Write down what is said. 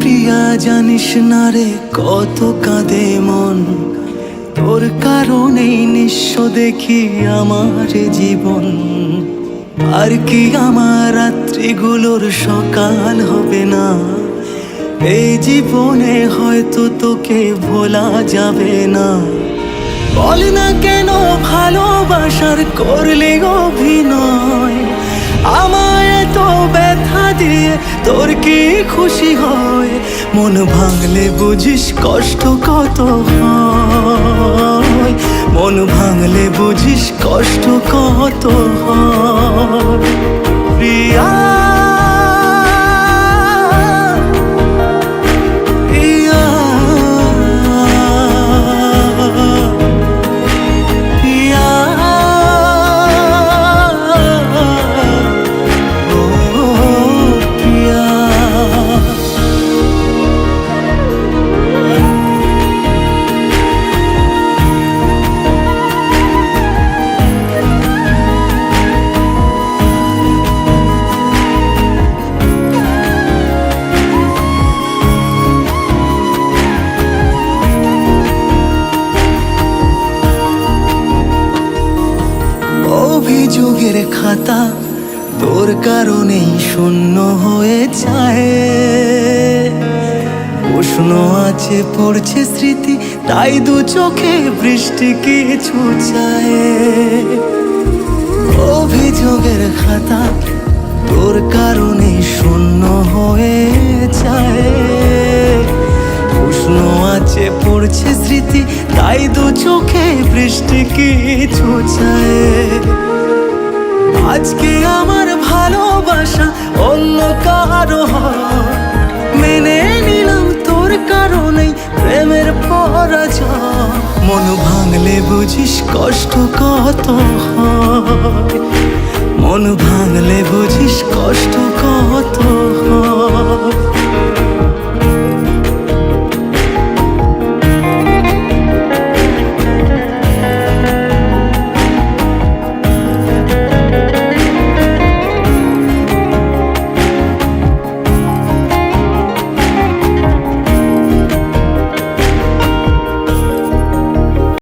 প্রিয়া, জানিস না রে, কত কাঁদে মন। তোর কারণেই নিঃস্ব দেখি আমার জীবন। আর কি আমার রাত্রিগুলোর সকাল হবে না? এই জীবনে হয়তো তোকে ভোলা যাবে না। বল না কেন ভালোবাসার করলে অভিনয়? দিয়ে তোর কি খুশি হয়? মন ভাঙলে বুঝিস কষ্ট কত হয়। মন ভাঙলে বুঝিস কষ্ট কত হয়। অভিযোগের খাতা, তোর কারণেই শূন্য হয়ে যায়। উষ্ণ আছে, পড়ছে স্মৃতি, তাই দু চোখে বৃষ্টি কিছু চায়। অভিযোগের খাতা, তোর কারণে শূন্য হয়ে যায়। উষ্ণ আছে, পড়ছে স্মৃতি, তাই দু চোখে বৃষ্টি কিছু চায়। আজকে আমার ভালোবাসা অন্য কারও মেনে নিলাম তোর কারণে প্রেমের পরাজয়। মন ভাঙলে বুঝিস কষ্ট কত মন ভাঙলে বুঝিস কষ্ট কত